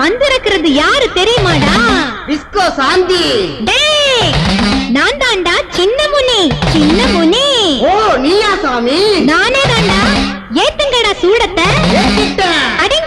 வந்திருக்கிறது யாரு தெரியுமாடா? டிஸ்கோ சாந்தி. டேய் நான் தாண்டா சின்ன முனி சின்ன முனி ஓ நீயா சாமி? நானே தாண்டா ஏத்துங்கடா சூடத்தை. அடி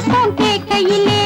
சத்தம் கேட்கையிலே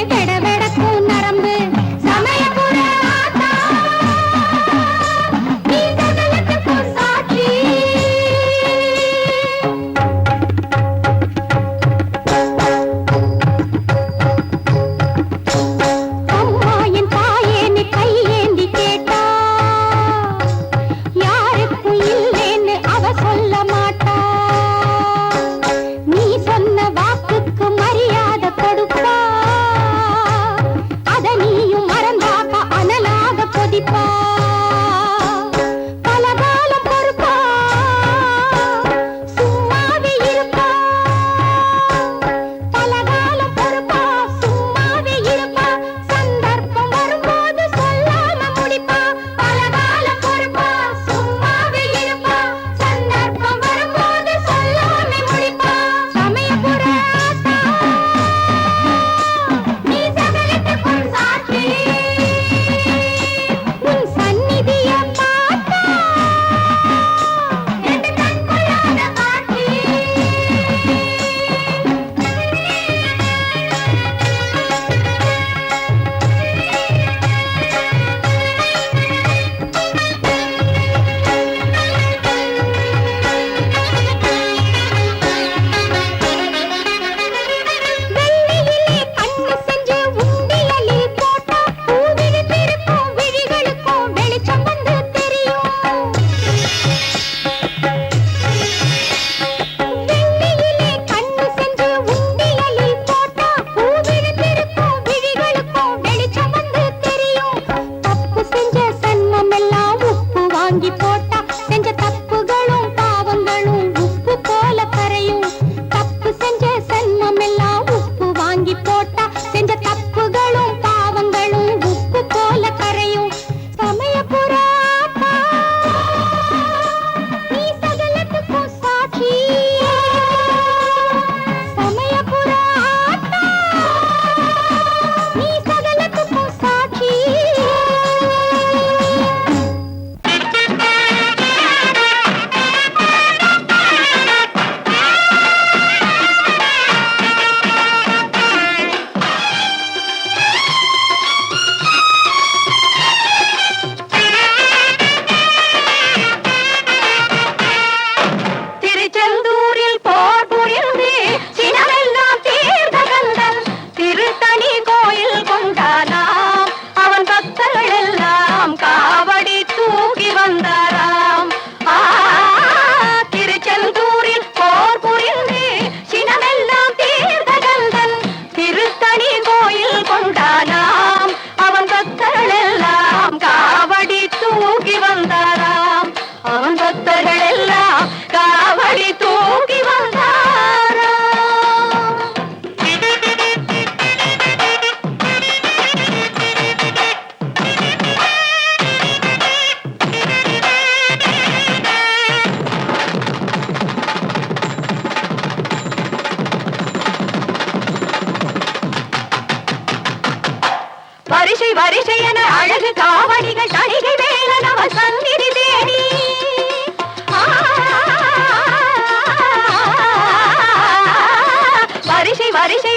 வரிசை